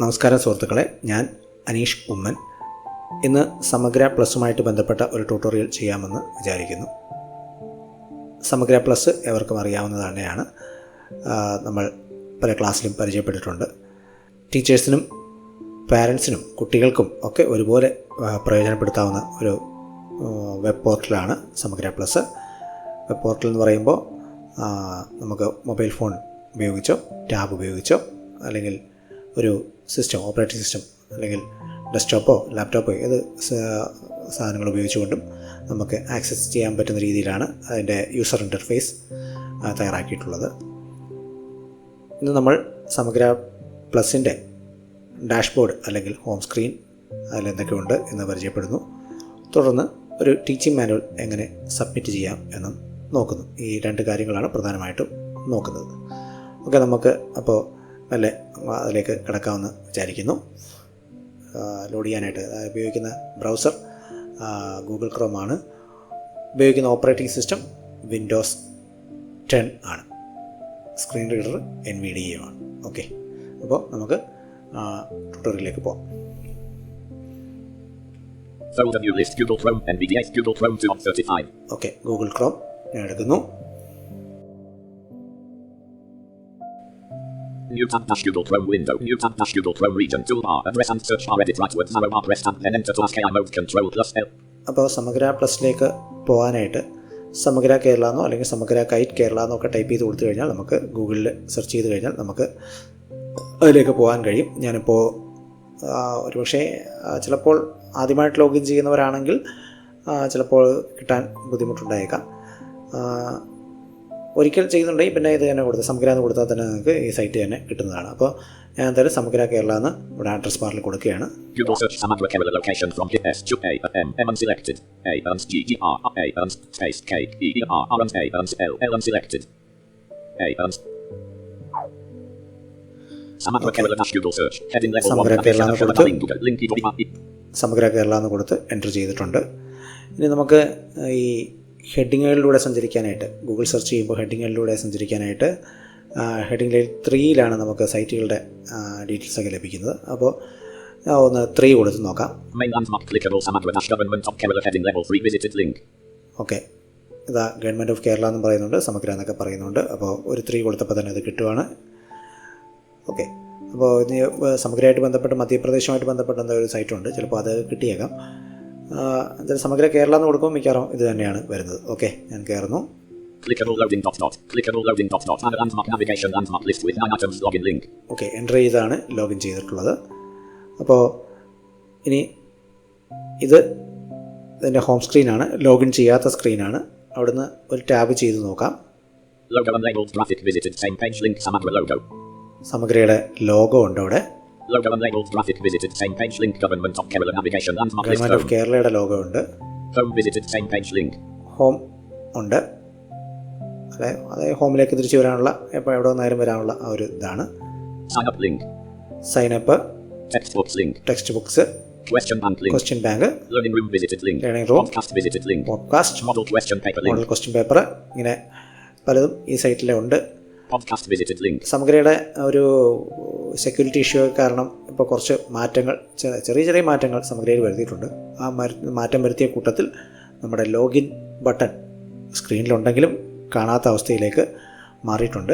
നമസ്കാരം സുഹൃത്തുക്കളെ. ഞാൻ അനീഷ് ഉമ്മൻ. ഇന്ന് സമഗ്ര പ്ലസ്സുമായിട്ട് ബന്ധപ്പെട്ട ഒരു ട്യൂട്ടോറിയൽ ചെയ്യാമെന്ന് വിചാരിക്കുന്നു. സമഗ്ര പ്ലസ് എവർക്കും അറിയാവുന്നത് തന്നെയാണ് നമ്മൾ പല ക്ലാസ്സിലും പരിചയപ്പെട്ടിട്ടുണ്ട്. ടീച്ചേഴ്സിനും പാരൻസിനും കുട്ടികൾക്കും ഒക്കെ ഒരുപോലെ പ്രയോജനപ്പെടുത്താവുന്ന ഒരു വെബ് പോർട്ടലാണ് സമഗ്ര പ്ലസ്. വെബ് പോർട്ടൽ എന്ന് പറയുമ്പോൾ നമുക്ക് മൊബൈൽ ഫോൺ ഉപയോഗിച്ചോ ടാബ് ഉപയോഗിച്ചോ അല്ലെങ്കിൽ ഒരു സിസ്റ്റം ഓപ്പറേറ്റിംഗ് സിസ്റ്റം അല്ലെങ്കിൽ ഡെസ്ക്ടോപ്പോ ലാപ്ടോപ്പോ ഏത് സാധനങ്ങൾ ഉപയോഗിച്ചുകൊണ്ടും നമുക്ക് ആക്സസ് ചെയ്യാൻ പറ്റുന്ന രീതിയിലാണ് അതിന്റെ യൂസർ ഇന്റർഫേസ് തയ്യാറാക്കിയിട്ടുള്ളത്. ഇന്ന് നമ്മൾ സമഗ്ര പ്ലസിന്റെ ഡാഷ്ബോർഡ് അല്ലെങ്കിൽ ഹോം സ്ക്രീൻ അതിലെന്തൊക്കെയുണ്ട് എന്ന് പരിചയപ്പെടുന്നു. തുടർന്ന് ഒരു ടീച്ചിങ് മാനുവൽ എങ്ങനെ സബ്മിറ്റ് ചെയ്യാം എന്നും നോക്കുന്നു. ഈ രണ്ട് കാര്യങ്ങളാണ് പ്രധാനമായിട്ടും നോക്കുന്നത്. ഓക്കെ നമുക്ക് അപ്പോൾ നല്ല അതിലേക്ക് കിടക്കാമെന്ന് വിചാരിക്കുന്നു. ലോഡ് ചെയ്യാനായിട്ട് ഉപയോഗിക്കുന്ന ബ്രൗസർ ഗൂഗിൾ ക്രോം ആണ്. ഉപയോഗിക്കുന്ന ഓപ്പറേറ്റിംഗ് സിസ്റ്റം വിൻഡോസ് ടെൻ ആണ്. Screen reader N V D M ആണ്. ഓക്കെ. അപ്പോൾ നമുക്ക് ട്യൂട്ടോറിയലിലേക്ക് പോകാം Folder new list Google Google Chrome 235. Okay. Google Chrome ഞാൻ എടുക്കുന്നു. New tab dash Google Chrome window. New tab dash Google Chrome region toolbar. Address and search bar edit rightward arrow bar press and then enter to AI mode control plus L. അപ്പോൾ സമഗ്ര പ്ലസിലേക്ക് പോകാനായിട്ട് സമഗ്ര കേരള എന്നോ അല്ലെങ്കിൽ സമഗ്ര KITE Kerala എന്നോ ഒക്കെ type ചെയ്ത് കൊടുത്തു കഴിഞ്ഞാൽ നമുക്ക് ഗൂഗിളിൽ സെർച്ച് ചെയ്ത് കഴിഞ്ഞാൽ നമുക്ക് അതിലേക്ക് പോകാൻ കഴിയും ഞാനിപ്പോൾ ഒരുപക്ഷേ ചിലപ്പോൾ ആദ്യമായിട്ട് ലോഗിൻ ചെയ്യുന്നവരാണെങ്കിൽ ചിലപ്പോൾ കിട്ടാൻ ബുദ്ധിമുട്ടുണ്ടായേക്കാം ഒരിക്കൽ ചെയ്യുന്നുണ്ടെങ്കിൽ പിന്നെ ഇത് തന്നെ കൊടുത്ത് സമഗ്ര എന്ന് കൊടുത്താൽ തന്നെ നിങ്ങൾക്ക് ഈ സൈറ്റ് തന്നെ കിട്ടുന്നതാണ്. അപ്പോൾ ഞാൻ തരും സമഗ്ര കേരള എന്ന് ഇവിടെ അഡ്രസ് ബാറിൽ കൊടുക്കുകയാണ്. സമഗ്ര കേരള എന്ന് കൊടുത്ത് എന്റർ ചെയ്തിട്ടുണ്ട്. ഇനി നമുക്ക് ഈ ഹെഡിങ്ങുകളിലൂടെ സഞ്ചരിക്കാനായിട്ട് ഗൂഗിൾ സെർച്ച് ചെയ്യുമ്പോൾ ഹെഡിങ്ങുകളിലൂടെ സഞ്ചരിക്കാനായിട്ട് ഹെഡിങ് ലൈൻ ത്രീയിലാണ് നമുക്ക് സൈറ്റുകളുടെ ഡീറ്റെയിൽസ് ഒക്കെ ലഭിക്കുന്നത്. അപ്പോൾ ഒന്ന് ത്രീ കൊടുത്ത് നോക്കാം. ഓക്കെ. ഇതാ ഗവൺമെന്റ് ഓഫ് കേരള എന്ന് പറയുന്നുണ്ട് സമഗ്ര എന്നൊക്കെ പറയുന്നുണ്ട്. അപ്പോൾ ഒരു ത്രീ കൊടുത്തപ്പോൾ തന്നെ അത് കിട്ടുവാണ്. ഓക്കെ. അപ്പോൾ ഇനി സമഗ്രമായിട്ട് ബന്ധപ്പെട്ട് മധ്യപ്രദേശുമായിട്ട് ബന്ധപ്പെട്ട എന്തോ ഒരു സൈറ്റുണ്ട് ചിലപ്പോൾ അത് കിട്ടിയേക്കാം. എന്തായാലും സമഗ്ര കേരള എന്ന് കൊടുക്കുമ്പോൾ മിക്കാറും ഇത് തന്നെയാണ് വരുന്നത്. ഓക്കെ ഞാൻ കയറുന്നു ഓക്കെ എന്റർ ചെയ്താണ് ലോഗിൻ ചെയ്തിട്ടുള്ളത്. അപ്പോൾ ഇനി ഇത് ഇതിന്റെ ഹോം സ്ക്രീനാണ് ലോഗിൻ ചെയ്യാത്ത സ്ക്രീനാണ് അവിടുന്ന് ഒരു ടാബ് ചെയ്ത് നോക്കാം. സമഗ്രയുടെ ലോഗോ ഉണ്ട് അവിടെ Logo unlabeled graphic visited same page link Government of Kerala navigation and landmark list off. കേരളയുടെ ലോഗോ ഉണ്ട് Home visited same page link. Home ഉണ്ട് അതെ അതായത് ഹോമിലേക്ക് തിരിച്ചു വരാനുള്ള എപ്പോൾ എവിടെ നിന്നായാലും വരാനുള്ള ആ ഒരു ഇതാണ് Sign up link. Sign up Textbooks link. Textbooks Question bank link. Question bank Learning room visited link. Learning room Podcast visited link. Podcast Model question paper link. Model. Question paper ഇങ്ങനെ പലതും ഈ സൈറ്റിലെ ഉണ്ട് Podcast visited link. സമഗ്രയുടെ ഒരു security issue കാരണം ഇപ്പോൾ കുറച്ച് മാറ്റങ്ങൾ ചെറിയ ചെറിയ മാറ്റങ്ങൾ സമഗ്രയിൽ വരുത്തിയിട്ടുണ്ട്. ആ മാറ്റം വരുത്തിയ കൂട്ടത്തിൽ നമ്മുടെ ലോഗിൻ ബട്ടൺ സ്ക്രീനിലുണ്ടെങ്കിലും കാണാത്ത അവസ്ഥയിലേക്ക് മാറിയിട്ടുണ്ട്.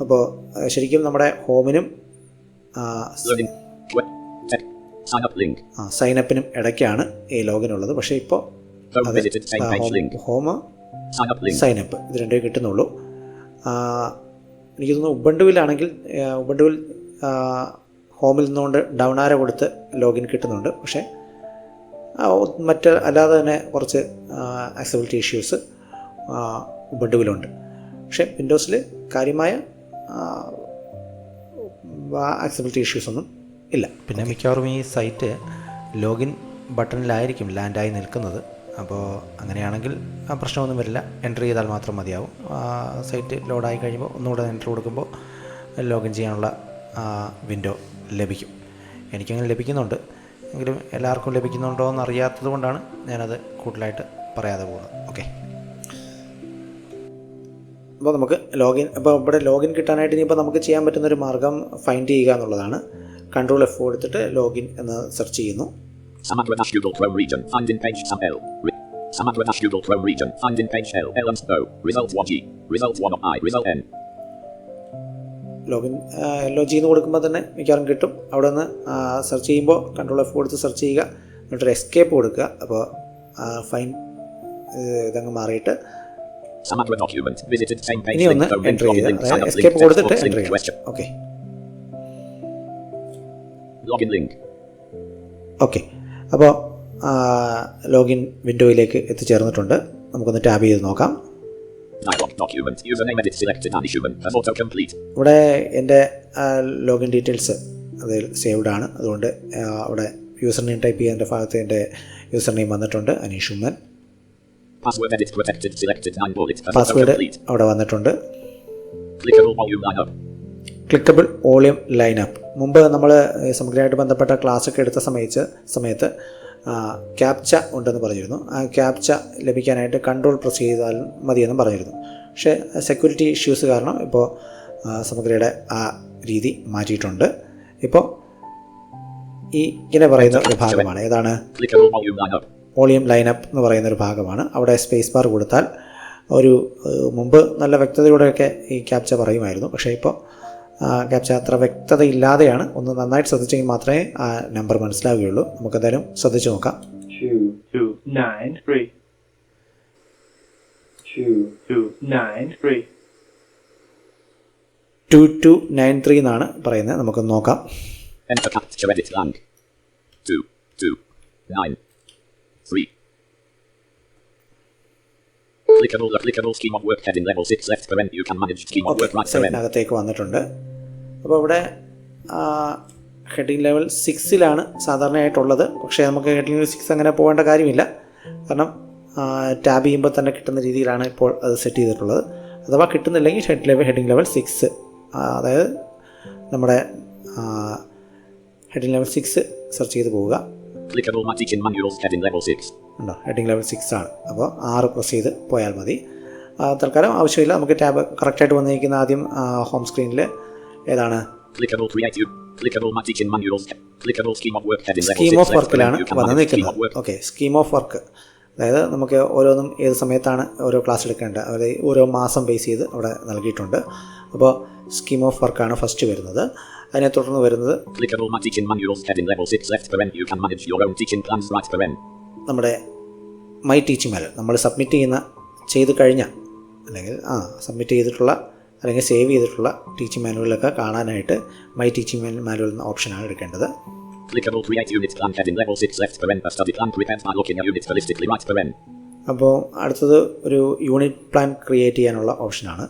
അപ്പോൾ ശരിക്കും നമ്മുടെ ഹോമിനും സൈൻ. സൈനപ്പിനും ഇടയ്ക്കാണ് ഈ ലോഗിൻ ഉള്ളത്. പക്ഷേ ഇപ്പോൾ ഹോമ് up സൈനപ്പ് ഇത് രണ്ടേ കിട്ടുന്നുള്ളൂ. എനിക്ക് തോന്നുന്നു ഉബണ്ടുവിലാണെങ്കിൽ ഉബണ്ടുവിൽ ഹോമിൽ നിന്നുകൊണ്ട് ഡൗൺ ആര കൊടുത്ത് ലോഗിൻ കിട്ടുന്നുണ്ട്. പക്ഷേ മറ്റ് അല്ലാതെ തന്നെ കുറച്ച് ആക്സബിലിറ്റി ഇഷ്യൂസ് ഉബണ്ടുവിലുണ്ട് പക്ഷേ വിൻഡോസിൽ കാര്യമായ ആക്സബിലിറ്റി ഇഷ്യൂസ് ഒന്നും ഇല്ല. പിന്നെ മിക്കവാറും ഈ സൈറ്റ് ലോഗിൻ ബട്ടണിലായിരിക്കും ലാൻഡായി നിൽക്കുന്നത്. അപ്പോൾ അങ്ങനെയാണെങ്കിൽ പ്രശ്നമൊന്നും വരില്ല. എൻട്രി ചെയ്താൽ മാത്രം മതിയാവും. സൈറ്റ് ലോഡായി കഴിയുമ്പോൾ ഒന്നുകൂടെ എൻട്രി കൊടുക്കുമ്പോൾ ലോഗിൻ ചെയ്യാനുള്ള വിൻഡോ ലഭിക്കും എനിക്കങ്ങനെ ലഭിക്കുന്നുണ്ട് എങ്കിലും എല്ലാവർക്കും ലഭിക്കുന്നുണ്ടോ എന്ന് അറിയാത്തത് കൊണ്ടാണ് ഞാനത് കൂടുതലായിട്ട് പറയാതെ പോകുന്നത് ഓക്കെ അപ്പോൾ നമുക്ക് ലോഗിൻ അപ്പോൾ ഇവിടെ ലോഗിൻ കിട്ടാനായിട്ട് ഇനിയിപ്പോൾ നമുക്ക് ചെയ്യാൻ പറ്റുന്ന ഒരു മാർഗം ഫൈൻഡ് ചെയ്യുക എന്നുള്ളതാണ് കൺട്രോൾ എഫ് എടുത്തിട്ട് ലോഗിൻ എന്ന് സെർച്ച് ചെയ്യുന്നു Samantha dash Google Chrome region. Find in page Sam L. Re- Samandra dash Google Chrome region. Find in page L. L and O. Result 1G. Result 1 of I. Result N. Login law ചെയ്യുന്ന കൊടുക്കുമ്പോൾ തന്നെ മിക്കവാറും കിട്ടും അവിടെ നിന്ന് search ചെയ്യുമ്പോൾ control F കൊടുത്ത് search ചെയ്യുക എന്നിട്ടൊരു എസ്കേപ്പ് കൊടുക്കുക അപ്പോൾ ഫൈൻ ഇതങ്ങ് മാറിയിട്ട് ഇനി. ഒന്ന് എന്റർ ചെയ്യുക. എസ്കേപ്പ് കൊടുത്തിട്ട് എന്റർ. ചെയ്യുക. ഓക്കെ ഓക്കെ അപ്പോൾ ലോഗിൻ വിൻഡോയിലേക്ക് എത്തിച്ചേർന്നിട്ടുണ്ട് നമുക്കൊന്ന് ടാബ് ചെയ്ത് നോക്കാം ഇവിടെ എന്റെ ലോഗിൻ ഡീറ്റെയിൽസ് അതിൽ സേവ്ഡ് ആണ്. അതുകൊണ്ട് അവിടെ യൂസർ നെയിം ടൈപ്പ് ചെയ്യുന്നതിന്റെ ഭാഗത്ത് എന്റെ യൂസർ നെയിം വന്നിട്ടുണ്ട്. Aneesh Oommen. Password edit protected. Selected. 9 bullet. As password അവിടെ വന്നിട്ടുണ്ട്. ക്ലിക്കബിൾ വോളിയം ലൈനപ്പ് മുമ്പ് നമ്മൾ സമഗ്രമായിട്ട് ബന്ധപ്പെട്ട ക്ലാസ് ഒക്കെ എടുത്ത സമയത്ത് സമയത്ത് ക്യാപ്ച ഉണ്ടെന്ന് പറഞ്ഞിരുന്നു. ആ ക്യാപ്ച ലഭിക്കാനായിട്ട് കൺട്രോൾ പ്രസ് ചെയ്താൽ മതിയെന്നും പറഞ്ഞിരുന്നു. പക്ഷേ സെക്യൂരിറ്റി ഇഷ്യൂസ് കാരണം ഇപ്പോൾ സമഗ്രയുടെ ആ രീതി മാറ്റിയിട്ടുണ്ട്. ഇപ്പോൾ ഈ ഇങ്ങനെ പറയുന്ന ഒരു ഭാഗമാണ്. ഏതാണ്? വോളിയം ലൈനപ്പ് എന്ന് പറയുന്ന ഒരു ഭാഗമാണ്. അവിടെ സ്പേസ് ബാർ കൊടുത്താൽ ഒരു മുമ്പ് നല്ല വ്യക്തതയോടെയൊക്കെ ഈ ക്യാപ്ച പറയുമായിരുന്നു. പക്ഷേ ഇപ്പോൾ ക്യാപ്ച അത്ര വ്യക്തത ഇല്ലാതെയാണ് ഒന്ന് നന്നായിട്ട് ശ്രദ്ധിച്ചെങ്കിൽ മാത്രമേ ആ നമ്പർ മനസ്സിലാവുകയുള്ളൂ. നമുക്കെന്തായാലും ശ്രദ്ധിച്ചു നോക്കാം. Two nine three two two nine three എന്നാണ് പറയുന്നത്. നമുക്ക് നോക്കാം. അകത്തേക്ക് വന്നിട്ടുണ്ട്. അപ്പോൾ ഇവിടെ ഹെഡിങ് ലെവൽ സിക്സിലാണ് സാധാരണയായിട്ടുള്ളത്. പക്ഷേ നമുക്ക് ഹെഡിങ് ലെവൽ സിക്സ് അങ്ങനെ പോകേണ്ട കാര്യമില്ല. കാരണം ടാബ് ചെയ്യുമ്പോൾ തന്നെ കിട്ടുന്ന രീതിയിലാണ് ഇപ്പോൾ അത് സെറ്റ് ചെയ്തിട്ടുള്ളത്. അഥവാ കിട്ടുന്നില്ലെങ്കിൽ head level heading level six അതായത് നമ്മുടെ ഹെഡിങ് ലെവൽ സിക്സ് സെർച്ച് ചെയ്ത് പോവുക. Clickable my teaching manuals heading level 6. ഉണ്ടോ? ഹെഡിങ് ലെവൽ സിക്സ് ആണ്. അപ്പോൾ ആറ് പ്രസ് ചെയ്ത് പോയാൽ മതി. തൽക്കാലം ആവശ്യമില്ല. നമുക്ക് ടാബ് കറക്റ്റായിട്ട് വന്നിരിക്കുന്ന ആദ്യം ഹോം സ്ക്രീനിൽ ഏതാണ്? സ്കീം ഓഫ് വർക്കിലാണ് വന്ന് നിൽക്കുന്നത്. ഓക്കെ സ്കീം ഓഫ് വർക്ക് അതായത് നമുക്ക് ഓരോന്നും ഏത് സമയത്താണ് ഓരോ ക്ലാസ് എടുക്കേണ്ടത്. അതായത് ഓരോ മാസം ബേസ് ചെയ്ത് അവിടെ നൽകിയിട്ടുണ്ട്. അപ്പോൾ സ്കീം ഓഫ് വർക്കാണ് ഫസ്റ്റ് വരുന്നത്. അതിനെ തുടർന്ന് വരുന്നത് Clickable my teaching manuals heading level 6 left parent. You can manage your own teaching plans right parent. നമ്മുടെ മൈ ടീച്ചിങ് മാനുവൽ നമ്മൾ സബ്മിറ്റ് ചെയ്യുന്ന ചെയ്ത് കഴിഞ്ഞ അല്ലെങ്കിൽ ആ സബ്മിറ്റ് ചെയ്തിട്ടുള്ള അല്ലെങ്കിൽ സേവ് ചെയ്തിട്ടുള്ള ടീച്ചിങ് മാനുവലൊക്കെ കാണാനായിട്ട് മൈ ടീച്ചിങ് മാനുവൽ എന്ന ഓപ്ഷനാണ് എടുക്കേണ്ടത്. Clickable create unit plan heading level 6 left paren A study plan prepared by looking at units holistically right paren. അപ്പോൾ അടുത്തത് ഒരു യൂണിറ്റ് പ്ലാൻ ക്രിയേറ്റ് ചെയ്യാനുള്ള ഓപ്ഷനാണ്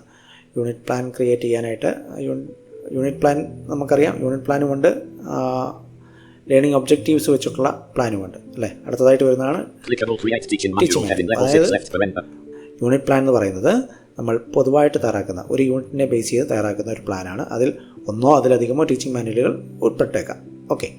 യൂണിറ്റ് പ്ലാൻ ക്രിയേറ്റ് ചെയ്യാനായിട്ട് യൂണി- യൂണിറ്റ് പ്ലാൻ നമുക്കറിയാം യൂണിറ്റ് പ്ലാനുമുണ്ട് ലേണിംഗ് ഒബ്ജക്റ്റീവ്സ് വെച്ചിട്ടുള്ള പ്ലാനുമുണ്ട് അല്ലേ? അടുത്തതായിട്ട് വരുന്നതാണ് Clickable create teaching Teaching manual heading level 6 അതായത് left parent. യൂണിറ്റ് പ്ലാൻ എന്ന് പറയുന്നത് നമ്മൾ പൊതുവായിട്ട് തയ്യാറാക്കുന്ന ഒരു യൂണിറ്റിനെ ബേസ് ചെയ്ത് തയ്യാറാക്കുന്ന ഒരു പ്ലാനാണ് അതിൽ ഒന്നോ അതിലധികമോ ടീച്ചിങ് മാനുവലുകൾ ഉൾപ്പെട്ടേക്കാം. Okay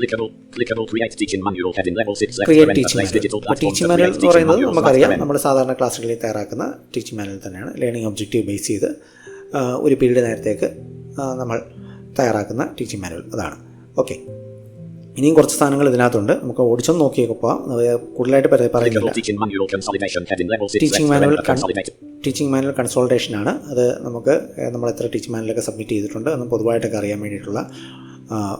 Clickable, clickable create teaching manual heading level 6 left create parent. Manual digital അപ്പോൾ ടീച്ചിങ് മാനുവൽ എന്ന് പറയുന്നത് നമുക്കറിയാം. നമ്മൾ സാധാരണ ക്ലാസ്സുകളിൽ തയ്യാറാക്കുന്ന ടീച്ചിങ് മാനുവൽ തന്നെയാണ്. ലേണിംഗ് ഒബ്ജക്റ്റീവ് ബേസ് ചെയ്ത് ഒരു പീരീഡ് നേരത്തേക്ക് നമ്മൾ തയ്യാറാക്കുന്ന ടീച്ചിങ് മാനുവൽ അതാണ്. ഓക്കെ ഇനിയും കുറച്ച് സാധനങ്ങൾ ഇതിനകത്തുണ്ട്. നമുക്ക് ഓടിച്ചൊന്ന് നോക്കിയൊക്കെ പോവാം. കൂടുതലായിട്ട് പറ- പറയുന്നില്ല Clickable teaching manual consolidation heading level 6 teaching manual. Teaching manual consultation ആണ്. അത് നമുക്ക് നമ്മൾ എത്ര ടീച്ചിങ് മാനുവലൊക്കെ സബ്മിറ്റ് ചെയ്തിട്ടുണ്ട് എന്ന് പൊതുവായിട്ടൊക്കെ അറിയാൻ വേണ്ടിയിട്ടുള്ള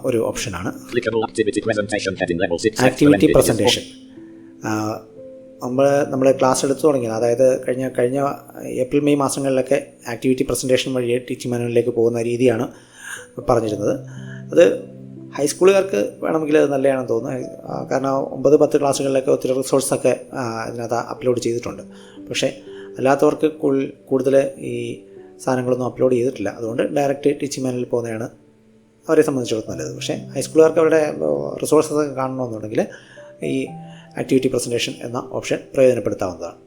ഒരു ഓപ്ഷനാണ്. Clickable activity presentation heading level 6 left activity. Presentation നമ്മൾ നമ്മൾ ക്ലാസ് എടുത്തു തുടങ്ങിയത് അതായത് കഴിഞ്ഞ കഴിഞ്ഞ ഏപ്രിൽ മെയ് മാസങ്ങളിലൊക്കെ ആക്ടിവിറ്റി പ്രസന്റേഷൻ വഴി ടീച്ചിങ് മാനുവലിലേക്ക് പോകുന്ന രീതിയാണ് പറഞ്ഞിരുന്നത്. അത് ഹൈസ്കൂളുകാർക്ക് വേണമെങ്കിൽ അത് നല്ലതാണെന്ന് തോന്നുന്നു. കാരണം ഒമ്പത് പത്ത് ക്ലാസ്സുകളിലൊക്കെ ഒത്തിരി റിസോഴ്സൊക്കെ അതിനകത്ത് അപ്ലോഡ് ചെയ്തിട്ടുണ്ട്. പക്ഷേ അല്ലാത്തവർക്ക് കൂടുതൽ ഈ സാധനങ്ങളൊന്നും അപ്ലോഡ് ചെയ്തിട്ടില്ല. അതുകൊണ്ട് ഡയറക്റ്റ് ടീച്ചിങ് മാനുവലിൽ പോകുന്നതാണ് അവരെ സംബന്ധിച്ചിടത്തോളം നല്ലത്. പക്ഷേ ഹൈസ്കൂളുകാർക്ക് അവരുടെ റിസോഴ്സസ് ഒക്കെ കാണണമെന്നുണ്ടെങ്കിൽ ഈ ആക്ടിവിറ്റി പ്രസന്റേഷൻ എന്ന ഓപ്ഷൻ പ്രയോജനപ്പെടുത്താവുന്നതാണ്.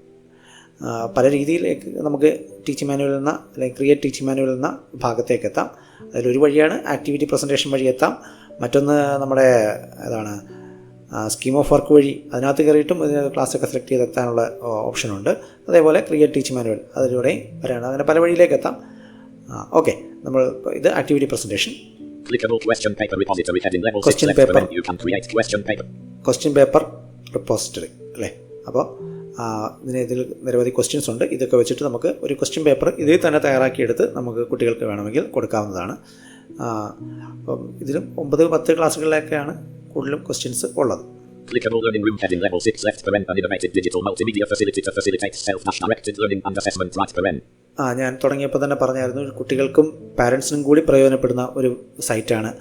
പല രീതിയിൽ നമുക്ക് ടീച്ചിങ് മാനുവൽ എന്ന അല്ലെങ്കിൽ ക്രിയേറ്റ് ടീച്ചിങ് മാനുവൽ എന്ന ഭാഗത്തേക്ക് എത്താം. അതിലൊരു വഴിയാണ് ആക്ടിവിറ്റി പ്രസന്റേഷൻ വഴി എത്താം. മറ്റൊന്ന് നമ്മുടെ ഏതാണ് സ്കീം ഓഫ് വർക്ക് വഴി അതിനകത്ത് കയറിയിട്ടും ക്ലാസ്സൊക്കെ സെലക്ട് ചെയ്ത് എത്താനുള്ള ഓപ്ഷനുണ്ട് അതേപോലെ ക്രിയേറ്റ് ടീച്ചിങ് മാനുവൽ അതിലൂടെയും വരാണ്. അങ്ങനെ പല വഴിയിലേക്ക് എത്താം. ഓക്കെ നമ്മൾ ഇത് activity presentation Clickable question paper repository heading level Question 6 left paper. You can create question paper. Question paper repository അല്ലേ അപ്പോൾ ഇതിന് ഇതിൽ നിരവധി ക്വസ്റ്റ്യൻസ് ഉണ്ട് ഇതൊക്കെ വെച്ചിട്ട് നമുക്ക് ഒരു ക്വസ്റ്റ്യൻ പേപ്പർ ഇതിൽ തന്നെ തയ്യാറാക്കിയെടുത്ത് നമുക്ക് കുട്ടികൾക്ക് വേണമെങ്കിൽ കൊടുക്കാവുന്നതാണ് അപ്പം ഇതിലും ഒമ്പത് പത്ത് ക്ലാസ്സുകളിലൊക്കെയാണ് കൂടുതലും ക്വസ്റ്റ്യൻസ് ഉള്ളത് Clickable learning room heading level 6 left paren. An innovative digital multimedia facility to facilitate self-directed learning and assessment right paren. ആ ഞാൻ തുടങ്ങിയപ്പോൾ തന്നെ പറഞ്ഞായിരുന്നു കുട്ടികൾക്കും പാരൻസിനും കൂടി പ്രയോജനപ്പെടുന്ന ഒരു സൈറ്റാണ്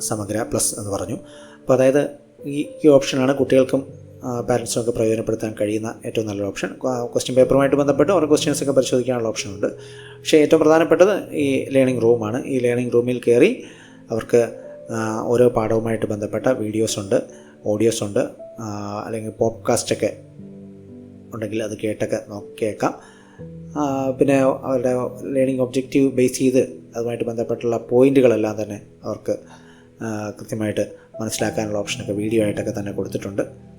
സമഗ്ര പ്ലസ് എന്ന് പറഞ്ഞു. അപ്പോൾ അതായത് ഈ ഈ ഓപ്ഷനാണ് കുട്ടികൾക്കും പാരൻസിനൊക്കെ പ്രയോജനപ്പെടുത്താൻ കഴിയുന്ന ഏറ്റവും നല്ലൊരു ഓപ്ഷൻ ക്വസ്റ്റ്യൻ പേപ്പറുമായിട്ട് ബന്ധപ്പെട്ട് ഓരോ ക്വസ്റ്റ്യൻസ് ഒക്കെ പരിശോധിക്കാനുള്ള ഓപ്ഷനുണ്ട് പക്ഷേ ഏറ്റവും പ്രധാനപ്പെട്ടത് ഈ ലേണിംഗ് റൂമാണ് ഈ ലേണിംഗ് റൂമിൽ കയറി അവർക്ക് ഓരോ പാഠവുമായിട്ട് ബന്ധപ്പെട്ട വീഡിയോസ് ഉണ്ട് ഓഡിയോസ് ഉണ്ട് അല്ലെങ്കിൽ പോഡ്കാസ്റ്റൊക്കെ ഉണ്ടെങ്കിൽ അത് കേട്ടൊക്കെ നോ- കേൾക്കാം. പിന്നെ അവരുടെ ലേണിംഗ് ഒബ്ജക്റ്റീവ് ബേസ് ചെയ്ത് അതുമായിട്ട് ബന്ധപ്പെട്ടുള്ള പോയിന്റുകളെല്ലാം തന്നെ അവർക്ക് കൃത്യമായിട്ട് മനസ്സിലാക്കാനുള്ള ഓപ്ഷനൊക്കെ വീഡിയോ ആയിട്ടൊക്കെ തന്നെ കൊടുത്തിട്ടുണ്ട്.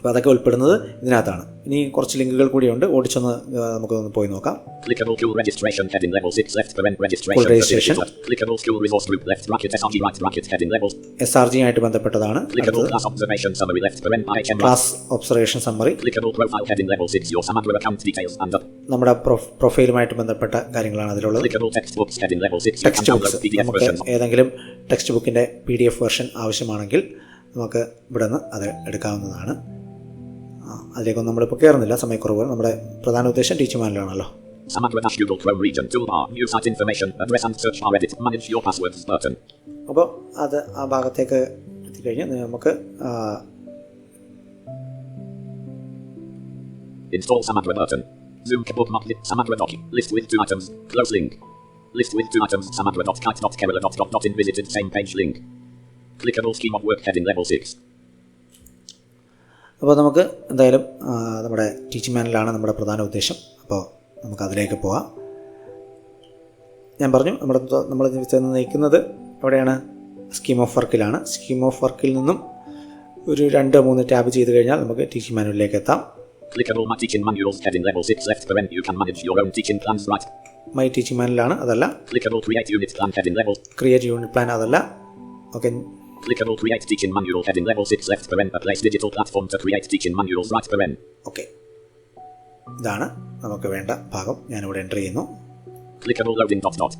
അപ്പോൾ അതൊക്കെ ഉൾപ്പെടുന്നത് ഇതിനകത്താണ്. ഇനി കുറച്ച് ലിങ്കുകൾ കൂടിയുണ്ട് ഓടിച്ചൊന്ന് നമുക്കൊന്ന് പോയി നോക്കാം. എസ് ആർ ജി ആയിട്ട് ബന്ധപ്പെട്ടതാണ്. ക്ലാസ് ഒബ്സർവേഷൻ സമ്മറി നമ്മുടെ പ്രൊഫൈലുമായിട്ട് ബന്ധപ്പെട്ട കാര്യങ്ങളാണ് അതിലുള്ളത്. ഏതെങ്കിലും ടെക്സ്റ്റ് ബുക്കിന്റെ പി ഡി എഫ് വെർഷൻ ആവശ്യമാണെങ്കിൽ നമുക്ക് ഇവിടെ നിന്ന് അത് എടുക്കാവുന്നതാണ്. അതിലേക്കൊന്നും നമ്മളിപ്പോൾ കയറുന്നില്ല സമയക്കുറവ് നമ്മുടെ പ്രധാന ഉദ്ദേശം teacher മാനിലാണല്ലോ Samagra dash Google Chrome region toolbar. New site information. Address and search bar edit. Manage your passwords button. അപ്പോൾ അത് ആ ഭാഗത്തേക്ക് എത്തിക്കഴിഞ്ഞ് നമുക്ക് ആ, Install Samagra button. Zoom bookmark list Samagra doc. List with two items. Close link. List with two items. Samagra dot kite dot kerala dot dot not in visited same page link. Clickable scheme of work heading level 6. അപ്പോൾ നമുക്ക് എന്തായാലും നമ്മുടെ teaching മാനിലാണ് നമ്മുടെ പ്രധാന ഉദ്ദേശം. അപ്പോൾ നമുക്ക് അതിലേക്ക് പോവാം. ഞാൻ പറഞ്ഞു നമ്മുടെ നമ്മൾ ചെന്ന് നയിക്കുന്നത് എവിടെയാണ്? സ്കീം ഓഫ് വർക്കിലാണ് സ്കീം ഓഫ് വർക്കിൽ നിന്നും ഒരു രണ്ട് മൂന്ന് ടാബ് ചെയ്ത് കഴിഞ്ഞാൽ നമുക്ക് ടീച്ചിങ് മാനുവലിലേക്ക് എത്താം. Clickable my teaching manuals heading level 6 left paren. You manage your own teaching plans right. My teaching മാനിലാണ് അതല്ല. ക്രിയേറ്റ് യൂണിറ്റ് പ്ലാൻ അതല്ല. Okay Clickable create teaching manual heading level 6 left paren. Place digital platform to create teaching manuals right paren. Okay ഇതാണ് നമുക്ക് വേണ്ട ഭാഗം ഞാനിവിടെ enter ചെയ്യുന്നു Clickable loading dot dot.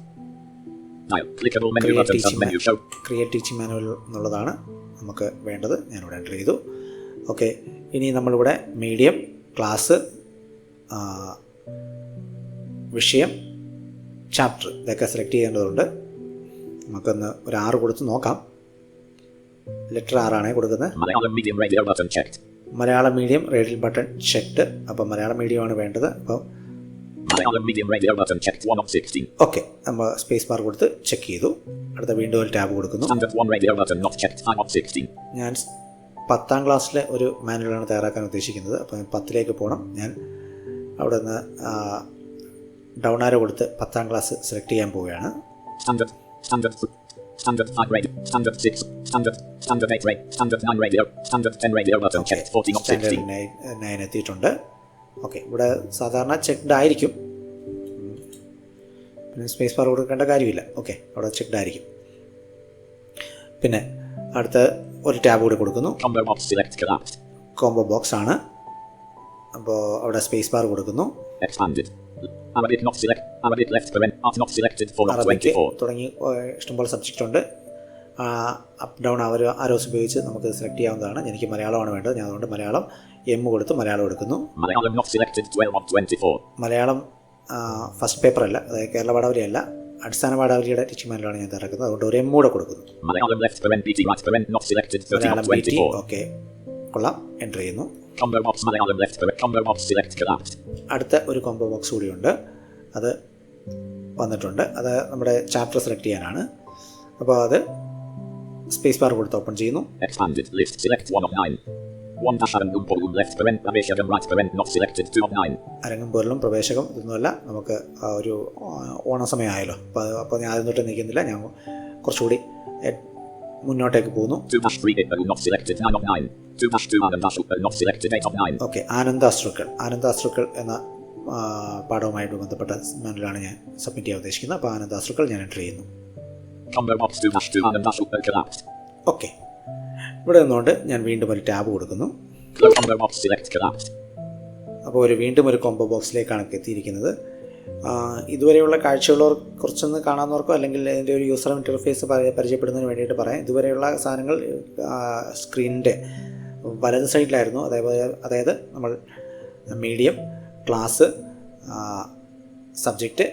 Dial. Clickable menu and teaching menu show. Create teaching manual എന്നുള്ളതാണ് നമുക്ക് വേണ്ടത് ഞാനിവിടെ എന്റർ ചെയ്തു ഓക്കെ ഇനി നമ്മളിവിടെ മീഡിയം ക്ലാസ് വിഷയം ചാപ്റ്റർ ഇതൊക്കെ സെലക്ട് ചെയ്യേണ്ടതുണ്ട് നമുക്കൊന്ന് ഒരു ആറ് കൊടുത്ത് നോക്കാം ലെറ്റർ ആറാണ് കൊടുക്കുന്നത്. Malayalam medium radial button checked അപ്പം മലയാളം മീഡിയമാണ് വേണ്ടത്. അപ്പം Malayalam medium radio button checked. 1 of 16. Okay നമ്മൾ സ്പേസ് ബാർ കൊടുത്ത് ചെക്ക് ചെയ്തു. അടുത്ത വീണ്ടും ഒരു ടാബ് കൊടുക്കുന്നു. Standard 1 radio button not checked. 5 of 16. ഞാൻ പത്താം ക്ലാസ്സിലെ ഒരു മാനുവലാണ് തയ്യാറാക്കാൻ ഉദ്ദേശിക്കുന്നത്. അപ്പോൾ ഞാൻ പത്തിലേക്ക് പോകണം ഞാൻ അവിടെ നിന്ന് ഡൗൺ ആരോ കൊടുത്ത് പത്താം ക്ലാസ് സെലക്ട് ചെയ്യാൻ പോവുകയാണ്. Standard Standard. Standard 5 radio. Standard 6. Standard. Standard 8 radio. Standard 9 radio. Standard 10 radio button Check 14 of 16. Standard nine എത്തിയിട്ടുണ്ട് ഓക്കെ ഇവിടെ സാധാരണ ചെക്ക്ഡ് ആയിരിക്കും. പിന്നെ സ്പേസ് ബാർ കൊടുക്കേണ്ട കാര്യമില്ല ഓക്കെ അവിടെ ചെക്ക്ഡ് ആയിരിക്കും പിന്നെ അടുത്ത ഒരു ടാബ് കൂടി കൊടുക്കുന്നു. കോംബോ ബോക്സ് ആണ് അപ്പോൾ അവിടെ സ്പേസ് ബാർ കൊടുക്കുന്നു. Arabic not select. Arabic left paren. Art not selected 4 of 24. തുടങ്ങി ഇഷ്ടംപോലെ സബ്ജക്റ്റ് ഉണ്ട് അപ്പ് ഡൗൺ അവർ ആരോസ് ഉപയോഗിച്ച് നമുക്ക് സെലക്ട് ചെയ്യാവുന്നതാണ് എനിക്ക് മലയാളമാണ് വേണ്ടത് ഞാൻ അതുകൊണ്ട് മലയാളം എം കൊടുത്ത് മലയാളം എടുക്കുന്നു Malayalam not selected 12 of 24. Malayalam first paper അല്ല അതായത് കേരള പാഠാവലി അല്ല അടിസ്ഥാന പാഠാവലിയുടെ ടീച്ചിങ് മാനുവലാണ് ഞാൻ തിരക്കുന്നത് അതുകൊണ്ട് ഒരു എം കൂടെ കൊടുക്കുന്നു Malayalam left paren. BT right paren. Not selected 13 Malayalam of B T 24. Okay കൊള്ളാം എന്റർ ചെയ്യുന്നു Combo box Malayalam left combo select collapsed. അടുത്ത ഒരു കോംബോ ബോക്സ് കൂടിയുണ്ട് അത് വന്നിട്ടുണ്ട് അത് നമ്മുടെ ചാപ്റ്റർ സെലക്ട് ചെയ്യാനാണ് അപ്പോൾ അത് സ്പേസ് ബാർ കൊടുത്ത് ഓപ്പൺ ചെയ്യുന്നു Expanded list. Select 1 of 9. 1 dash Arangum Porum left paren. Rameshagam right paren. Not selected 2 of 9. അരങ്ങും പോലും പ്രവേശകം ഇതൊന്നുമല്ല നമുക്ക് ഒരു ഓണ ഓണസമയമായല്ലോ അപ്പോൾ അപ്പോൾ ഞാൻ അതിന് തൊട്ട് നിൽക്കുന്നില്ല ഞാൻ കുറച്ചുകൂടി മുന്നോട്ടേക്ക് പോകുന്നു. 2 dash 3 Ippo not selected 9 of 9. 2 dash 2 Anand dash Uppo not selected 8 of 9. Okay ആനന്ദാശ്രുക്കൾ. ആനന്ദാശ്രുക്കൾ എന്ന പാഠവുമായിട്ട് ബന്ധപ്പെട്ട മാനലാണ് ഞാൻ സബ്മിറ്റ് ചെയ്യാൻ ഉദ്ദേശിക്കുന്നത്. അപ്പോൾ ആനന്ദാശ്രുക്കൾ ഞാൻ എന്റർ ചെയ്യുന്നു. Combo box 2 dash 2 Anand Ashok okay ഇവിടെ നിന്നുകൊണ്ട് ഞാൻ വീണ്ടും ഒരു ടാബ് കൊടുക്കുന്നു. അപ്പോൾ ഒരു വീണ്ടും ഒരു കോംബോ ബോക്സിലേക്കാണ് എത്തിയിരിക്കുന്നത്. ഇതുവരെയുള്ള കാഴ്ചയുള്ളവർ കുറച്ചൊന്ന് കാണാവുന്നവർക്കോ അല്ലെങ്കിൽ അതിന്റെ ഒരു യൂസർ ഇന്റർഫേസ് പരിചയപ്പെടുന്നതിന് വേണ്ടിയിട്ട് പറയാം. ഇതുവരെയുള്ള സാധനങ്ങൾ സ്ക്രീനിന്റെ വലത് സൈഡിലായിരുന്നു അതേപോലെ അതായത് നമ്മൾ മീഡിയം ക്ലാസ് സബ്ജക്റ്റ്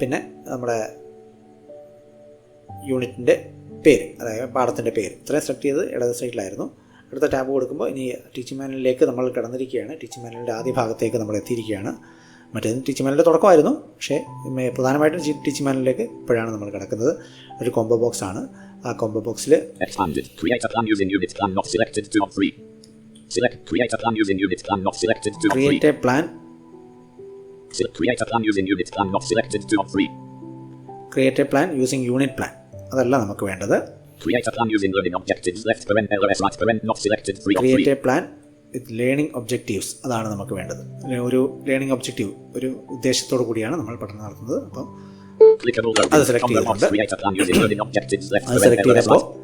പിന്നെ നമ്മുടെ യൂണിറ്റിന്റെ പേര് അതായത് പാഠത്തിന്റെ പേര്. ഇത്രയും സെലക്ട് ചെയ്ത് ഇടത് സൈഡിലായിരുന്നു അടുത്ത ടാബ് കൊടുക്കുമ്പോൾ ഇനി ടീച്ചിങ് മാനലിലേക്ക് നമ്മൾ കടന്നിരിക്കുകയാണ്. ടീച്ചിങ് മാനുവലിന്റെ ആദ്യ ഭാഗത്തേക്ക് നമ്മൾ എത്തിയിരിക്കുകയാണ്. മറ്റേത് ടീച്ചിങ് മാനുവലിന്റെ തുടക്കമായിരുന്നു പക്ഷേ പ്രധാനമായിട്ടും ടീച്ചിങ് മാനുവലിലേക്ക് ഇപ്പോഴാണ് നമ്മൾ കിടക്കുന്നത് ഒരു കോംബോ ബോക്സ് ആണ് ആ കോംബോ ബോക്സിൽ Create a plan using unit plan not selected 2 of 3. Select create a plan unit plan not selected 2 of 3. Create a plan create a plan using unit plan not selected 2 of 3. Create a plan using unit plan അതല്ല നമുക്ക് വേണ്ടത് Create a plan using learning objectives left parent LOS right parent not selected 3 of 3. Create a plan with learning objectives അതാണ് നമുക്ക് വേണ്ടത്. ഒരു learning objective ഒരു ഉദ്ദേശത്തോടു കൂടിയാണ് നമ്മൾ പഠനം നടത്തുന്നത്. അപ്പം അത് box ചെയ്തിട്ടുണ്ട്. അത് സെലക്ട് ചെയ്തപ്പോൾ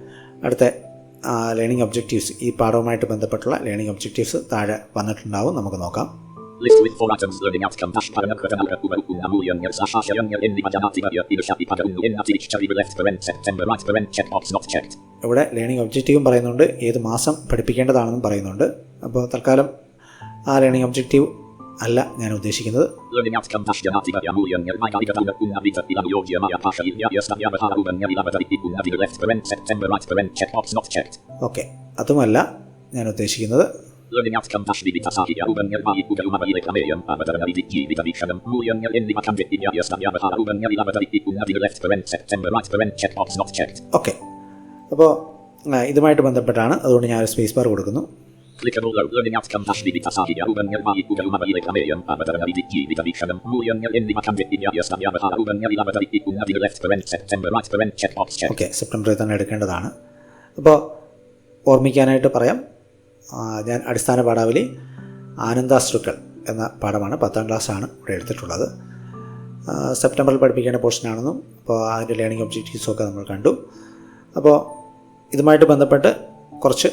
അടുത്ത ലേണിംഗ് ഒബ്ജക്റ്റീവ്സ് ഈ പാഠവുമായിട്ട് ബന്ധപ്പെട്ടുള്ള ലേണിംഗ് ഒബ്ജക്റ്റീവ്സ് താഴെ വന്നിട്ടുണ്ടാവും. നമുക്ക് നോക്കാം. List with four items learning outcome dash paranakratanaga uba ukun amulian yel sasha shayan in the majanati ya ina shapi pada unu enna each cherry left parent September right parent checkbox not checked. ഇവിടെ learning ഒബ്ജക്റ്റീവും പറയുന്നുണ്ട് ഏത് മാസം പഠിപ്പിക്കേണ്ടതാണെന്നും പറയുന്നുണ്ട് അപ്പോൾ തൽക്കാലം ആ learning objective അല്ല ഞാൻ ഉദ്ദേശിക്കുന്നത്. ഓക്കെ അതുമല്ല ഞാൻ ഉദ്ദേശിക്കുന്നത് Learning outcome dash vita sahi ya uban yel mai uga uma vile klamerium abadara vidi ki vita vikshadam mulian yel enni makan vit ya yas ya bahala uban yel ila bada unna vita left parent September right parent checkbox not checked. Okay അപ്പോൾ ഇതുമായിട്ട് ബന്ധപ്പെട്ടാണ് അതുകൊണ്ട് ഞാൻ ഒരു space bar കൊടുക്കുന്നു Clickable load learning outcome dash uga ki vita mulian left parent September right parent checkbox checked. Okay സെപ്റ്റംബറിൽ തന്നെ എടുക്കേണ്ടതാണ് അപ്പോൾ ഓർമ്മിക്കാനായിട്ട് പറയാം ഞാൻ അടിസ്ഥാന പാഠാവലി ആനന്ദാശ്രുക്കൾ എന്ന പാഠമാണ്. പത്താം ക്ലാസ്സാണ് ഇവിടെ എടുത്തിട്ടുള്ളത്. സെപ്റ്റംബറിൽ പഠിപ്പിക്കേണ്ട പോർഷനാണെന്നും അപ്പോൾ അതിന്റെ ലേണിംഗ് ഒബ്ജക്റ്റീവ്സൊക്കെ നമ്മൾ കണ്ടു. അപ്പോൾ ഇതുമായിട്ട് ബന്ധപ്പെട്ട് കുറച്ച്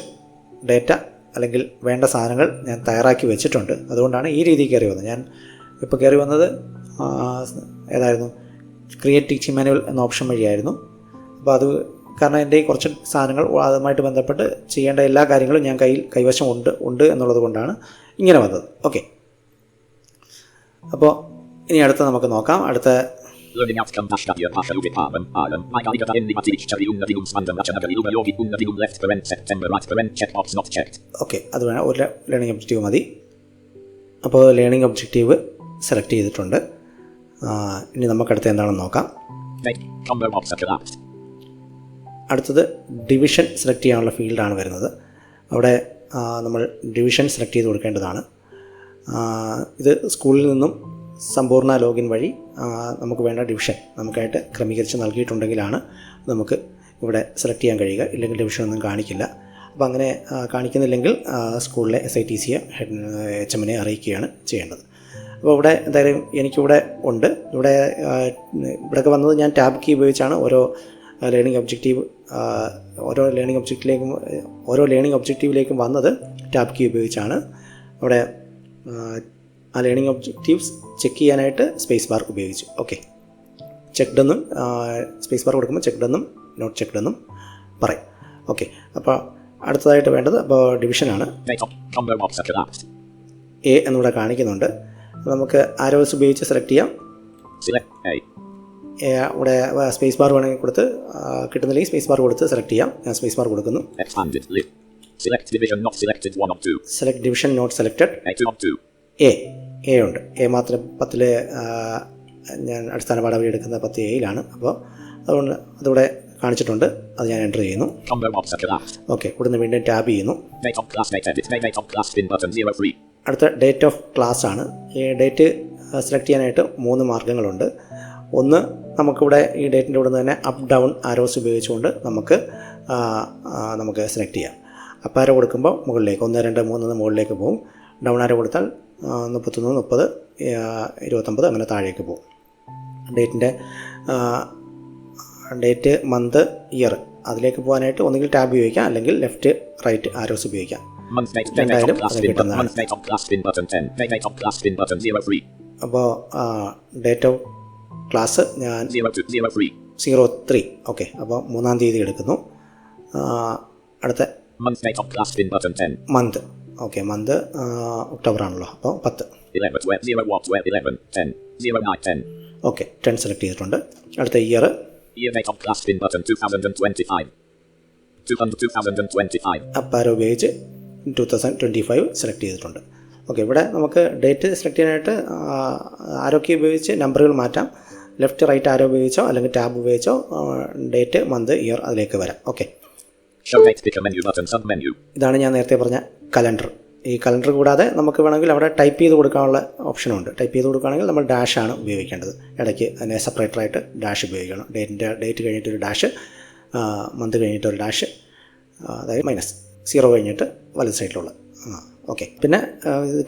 ഡേറ്റ അല്ലെങ്കിൽ വേണ്ട സാധനങ്ങൾ ഞാൻ തയ്യാറാക്കി വെച്ചിട്ടുണ്ട്. അതുകൊണ്ടാണ് ഈ രീതിയിൽ കയറി വന്നത്. ഞാൻ ഇപ്പോൾ കയറി വന്നത് ഏതായിരുന്നു? ക്രിയേറ്റ് ടീച്ചിങ് മാനുവൽ എന്ന ഓപ്ഷൻ വഴിയായിരുന്നു. അപ്പോൾ അത് കാരണം എന്റെ ഈ കുറച്ച് സാധനങ്ങൾ അതുമായിട്ട് ബന്ധപ്പെട്ട് ചെയ്യേണ്ട എല്ലാ കാര്യങ്ങളും ഞാൻ കയ്യിൽ കൈവശം ഉണ്ട് ഉണ്ട് എന്നുള്ളത് കൊണ്ടാണ് ഇങ്ങനെ വന്നത്. ഓക്കെ അപ്പോൾ ഇനി അടുത്ത നമുക്ക് നോക്കാം. അടുത്ത അപ്പോൾ ലേണിംഗ് ഒബ്ജക്റ്റീവ് സെലക്ട് ചെയ്തിട്ടുണ്ട്. ഇനി നമുക്കടുത്ത് എന്താണെന്ന് നോക്കാം. അടുത്തത് ഡിവിഷൻ സെലക്ട് ചെയ്യാനുള്ള ഫീൽഡാണ് വരുന്നത്. അവിടെ നമ്മൾ ഡിവിഷൻ സെലക്ട് ചെയ്ത് കൊടുക്കേണ്ടതാണ്. ഇത് സ്കൂളിൽ നിന്നും സമ്പൂർണ ലോഗിൻ വഴി നമുക്ക് വേണ്ട ഡിവിഷൻ നമുക്കായിട്ട് ക്രമീകരിച്ച് നൽകിയിട്ടുണ്ടെങ്കിലാണ് നമുക്ക് ഇവിടെ സെലക്ട് ചെയ്യാൻ കഴിയുക. ഇല്ലെങ്കിൽ ഡിവിഷൻ ഒന്നും കാണിക്കില്ല. അപ്പോൾ അങ്ങനെ കാണിക്കുന്നില്ലെങ്കിൽ സ്കൂളിലെ എസ് ഐ ടി സിയെ ഹെഡ് എച്ച് എമ്മിനെ അറിയിക്കുകയാണ് ചെയ്യേണ്ടത്. അപ്പോൾ ഇവിടെ എന്തായാലും എനിക്കിവിടെ ഉണ്ട്. ഇവിടെ ഇവിടെയൊക്കെ വന്നത് ഞാൻ ടാബ് കീ ഉപയോഗിച്ചാണ് ഓരോ ലേണിംഗ് ഒബ്ജക്റ്റീവ് ഓരോ ലേണിംഗ് ഒബ്ജക്റ്റിലേക്കും ഓരോ ലേണിംഗ് ഒബ്ജക്റ്റീവിലേക്കും വന്നത് ടാബ് കീ ഉപയോഗിച്ചാണ്. അവിടെ ആ, ലേണിംഗ് ഒബ്ജക്റ്റീവ്സ് ചെക്ക് ചെയ്യാനായിട്ട് സ്പേസ് ബാർ ഉപയോഗിച്ചു. ഓക്കെ ചെക്ക്ഡ് എന്നും സ്പേസ് ബാർ കൊടുക്കുമ്പോൾ ചെക്ക്ഡ് എന്നും നോട്ട് ചെക്ക്ഡ് എന്നും പറയും. ഓക്കെ അപ്പോൾ അടുത്തതായിട്ട് വേണ്ടത് അപ്പോൾ ഡിവിഷനാണ്. എ എന്നിവിടെ കാണിക്കുന്നുണ്ട്. നമുക്ക് ആരോസ് ഉപയോഗിച്ച് സെലക്ട് ചെയ്യാം. ഇവിടെ സ്പേസ് ബാർ വേണമെങ്കിൽ കൊടുത്ത് കിട്ടുന്നില്ലെങ്കിൽ സ്പേസ് ബാർ കൊടുത്ത് സെലക്ട് ചെയ്യാം ഞാൻ സ്പേസ് ബാർ കൊടുക്കുന്നു Expanded list. Select division not 1 of 2. Select division not selected A2 of 2. A A ഉണ്ട് എ മാത്രം പത്തിൽ ഞാൻ അടിസ്ഥാന പാഠവഴി എടുക്കുന്ന പത്ത് എയിലാണ് അപ്പോൾ അതുകൊണ്ട് അതിവിടെ കാണിച്ചിട്ടുണ്ട് അത് ഞാൻ എന്റർ ചെയ്യുന്നു. ഓക്കെ ഇവിടുന്ന് വീണ്ടും ടാബ് ചെയ്യുന്നു Date of class date edit. Make date of class pin button 03. അടുത്ത ഡേറ്റ് ഓഫ് ക്ലാസ് ആണ് ഈ ഡേറ്റ് സെലക്ട് ചെയ്യാനായിട്ട് മൂന്ന് മാർഗങ്ങളുണ്ട് ഒന്ന് നമുക്കിവിടെ ഈ ഡേറ്റിന്റെ ഇവിടെ തന്നെ അപ്പ് ഡൗൺ ആരോസ് ഉപയോഗിച്ചുകൊണ്ട് നമുക്ക് നമുക്ക് സെലക്ട് ചെയ്യാം. അപ്പ് ആരോ കൊടുക്കുമ്പോൾ മുകളിലേക്ക് ഒന്ന് രണ്ട് മൂന്ന് മുകളിലേക്ക് പോകും ഡൗൺ ആരോ കൊടുത്താൽ മുപ്പത്തൊന്ന് മുപ്പത് ഇരുപത്തൊമ്പത് അങ്ങനെ താഴേക്ക് പോകും ഡേറ്റിന്റെ ഡേറ്റ് മന്ത് ഇയർ അതിലേക്ക് പോകാനായിട്ട് ഒന്നുകിൽ ടാബ് ഉപയോഗിക്കാം അല്ലെങ്കിൽ ലെഫ്റ്റ് റൈറ്റ് ആരോസ് ഉപയോഗിക്കാം. Month date, Then date item, on class അത് bin button, കിട്ടുന്നതാണ്. month date on class bin button 10, date date on class bin button 03, അപ്പോൾ ഡേറ്റ് ഓഫ് ക്ലാസ് ഞാൻ 02, 03, സീറോ ത്രീ ഓക്കെ അപ്പോൾ മൂന്നാം തീയതി എടുക്കുന്നു. അടുത്ത month date on class bin 10, month okay month October ആണല്ലോ. അപ്പോൾ പത്ത്. 11, 12, 0 watt, 12, 11, 10, 09, 10, ഓക്കെ ടെൻ സെലക്ട് ചെയ്തിട്ടുണ്ട്. അടുത്ത year year date on class bin button 2025, 2025, up arrow ഉപയോഗിച്ച് two thousand twenty five select ചെയ്തിട്ടുണ്ട്. ഓക്കെ ഇവിടെ നമുക്ക് ഡേറ്റ് സെലക്ട് ചെയ്യാനായിട്ട് ആരോഗ്യം ഉപയോഗിച്ച് നമ്പറുകൾ മാറ്റാം. ലെഫ്റ്റ് റൈറ്റ് ആരോ ഉപയോഗിച്ചോ അല്ലെങ്കിൽ ടാബ് ഉപയോഗിച്ചോ ഡേറ്റ് മന്ത് ഇയർ അതിലേക്ക് വരാം. ഓക്കെ ഇതാണ് ഞാൻ നേരത്തെ പറഞ്ഞ കലണ്ടർ ഈ കലണ്ടർ കൂടാതെ നമുക്ക് വേണമെങ്കിൽ അവിടെ ടൈപ്പ് ചെയ്ത് കൊടുക്കാനുള്ള ഓപ്ഷനുണ്ട് ടൈപ്പ് ചെയ്ത് കൊടുക്കുകയാണെങ്കിൽ നമ്മൾ ഡാഷ് ആണ് ഉപയോഗിക്കേണ്ടത്. ഇടയ്ക്ക് അതിനെ സെപ്പറേറ്ററായിട്ട് ഡാഷ് ഉപയോഗിക്കണം. ഡേറ്റിന്റെ ഡേറ്റ് കഴിഞ്ഞിട്ടൊരു ഡാഷ് മന്ത് കഴിഞ്ഞിട്ടൊരു ഡാഷ് അതായത് മൈനസ് സീറോ കഴിഞ്ഞിട്ട് വലത് സൈഡിലുള്ള ആ. ഓക്കെ പിന്നെ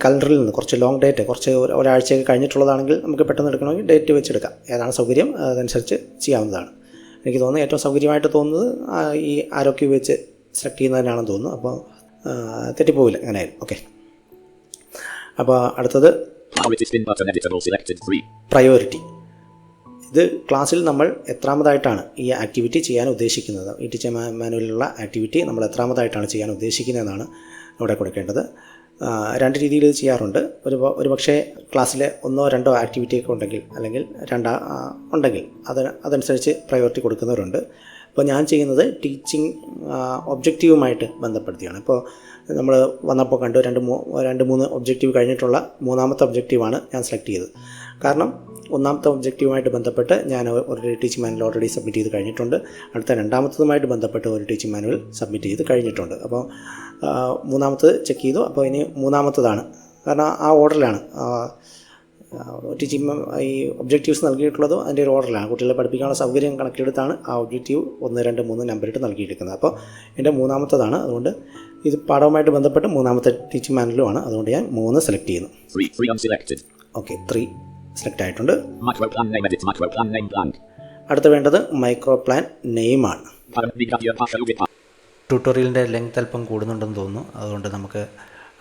കലണ്ടറിൽ നിന്ന് കുറച്ച് ലോങ് ഡേറ്റ് കുറച്ച് ഒരു- ഒരാഴ്ചയൊക്കെ കഴിഞ്ഞിട്ടുള്ളതാണെങ്കിൽ നമുക്ക് പെട്ടെന്ന് എടുക്കണമെങ്കിൽ ഡേറ്റ് വെച്ചെടുക്കാം. ഏതാണ് സൗകര്യം അതനുസരിച്ച് ചെയ്യാവുന്നതാണ്. എനിക്ക് തോന്നുന്നു ഏറ്റവും സൗകര്യമായിട്ട് തോന്നുന്നത് ഈ ആരോഗ്യ വെച്ച് സെലക്ട് ചെയ്യുന്നതിനാണെന്ന് തോന്നുന്നു. അപ്പോൾ തെറ്റിപ്പോവില്ല. അങ്ങനെ ഓക്കെ അപ്പോൾ അടുത്തത് priority. bin button editable selected 3, priority ഇത് ക്ലാസ്സിൽ നമ്മൾ എത്രാമതായിട്ടാണ് ഈ ആക്ടിവിറ്റി ചെയ്യാൻ ഉദ്ദേശിക്കുന്നത്. ഈ ടീച്ചർ മാനുവലിലുള്ള ആക്ടിവിറ്റി നമ്മൾ എത്രാമതായിട്ടാണ് ചെയ്യാൻ ഉദ്ദേശിക്കുന്നതെന്നാണ് ഇവിടെ കൊടുക്കേണ്ടത്. രണ്ട് രീതിയിൽ ഇത് ചെയ്യാറുണ്ട്. ഒരു ഒരു പക്ഷേ ക്ലാസ്സിൽ ഒന്നോ രണ്ടോ ആക്ടിവിറ്റി ഒക്കെ ഉണ്ടെങ്കിൽ അല്ലെങ്കിൽ രണ്ടാ ഉണ്ടെങ്കിൽ അത് അതനുസരിച്ച് പ്രയോറിറ്റി കൊടുക്കുന്നവരുണ്ട്. അപ്പോൾ ഞാൻ ചെയ്യുന്നത് ടീച്ചിങ് ഒബ്ജക്റ്റീവുമായിട്ട് ബന്ധപ്പെടുത്തിയാണ്. ഇപ്പോൾ നമ്മൾ വന്നപ്പോൾ കണ്ടു രണ്ട് മൂ രണ്ട് മൂന്ന് ഒബ്ജക്റ്റീവ് കഴിഞ്ഞിട്ടുള്ള മൂന്നാമത്തെ ഒബ്ജക്റ്റീവാണ് ഞാൻ സെലക്ട് ചെയ്തത്. കാരണം ഒന്നാമത്തെ ഒബ്ജക്റ്റീവുമായിട്ട് ബന്ധപ്പെട്ട് ഞാൻ ഒരു ടീച്ചിങ് മാനുവൽ ഓൾറെഡി സബ്മിറ്റ് ചെയ്ത് കഴിഞ്ഞിട്ടുണ്ട്. അടുത്ത രണ്ടാമത്തതുമായിട്ട് ബന്ധപ്പെട്ട് ഒരു ടീച്ചിങ് മാനുവൽ സബ്മിറ്റ് ചെയ്ത് കഴിഞ്ഞിട്ടുണ്ട്. അപ്പോൾ മൂന്നാമത്തത് ചെക്ക് ചെയ്തു. അപ്പോൾ ഇനി മൂന്നാമത്തതാണ്. കാരണം ആ ഓർഡറിലാണ് ടീച്ചിങ് ഈ ഒബ്ജക്റ്റീവ്സ് നൽകിയിട്ടുള്ളതും അതിന്റെ ഒരു ഓർഡറിലാണ് കുട്ടികളെ പഠിപ്പിക്കാനുള്ള സൗകര്യം കണക്കിലെടുത്താണ് ആ ഒബ്ജക്റ്റീവ് ഒന്ന് രണ്ട് മൂന്ന് നമ്പറിട്ട് നൽകിയിരിക്കുന്നത്. അപ്പോൾ എന്റെ മൂന്നാമത്തതാണ്. അതുകൊണ്ട് ഇത് പാഠവുമായിട്ട് ബന്ധപ്പെട്ട് മൂന്നാമത്തെ ടീച്ചിങ് മാനുവലുമാണ് അതുകൊണ്ട് ഞാൻ മൂന്ന് സെലക്ട് ചെയ്യുന്നു. 3, 3 ഓക്കെ ത്രീ സെലക്ട് ആയിട്ടുണ്ട്. അടുത്ത വേണ്ടത് മൈക്രോ പ്ലാൻ നെയിമാണ്. ട്യൂട്ടോറിയലിന്റെ ലെങ്ത് അല്പം കൂടുന്നുണ്ടെന്ന് തോന്നുന്നു. അതുകൊണ്ട് നമുക്ക്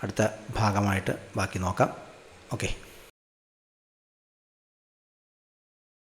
അടുത്ത ഭാഗമായിട്ട് ബാക്കി നോക്കാം. ഓക്കെ.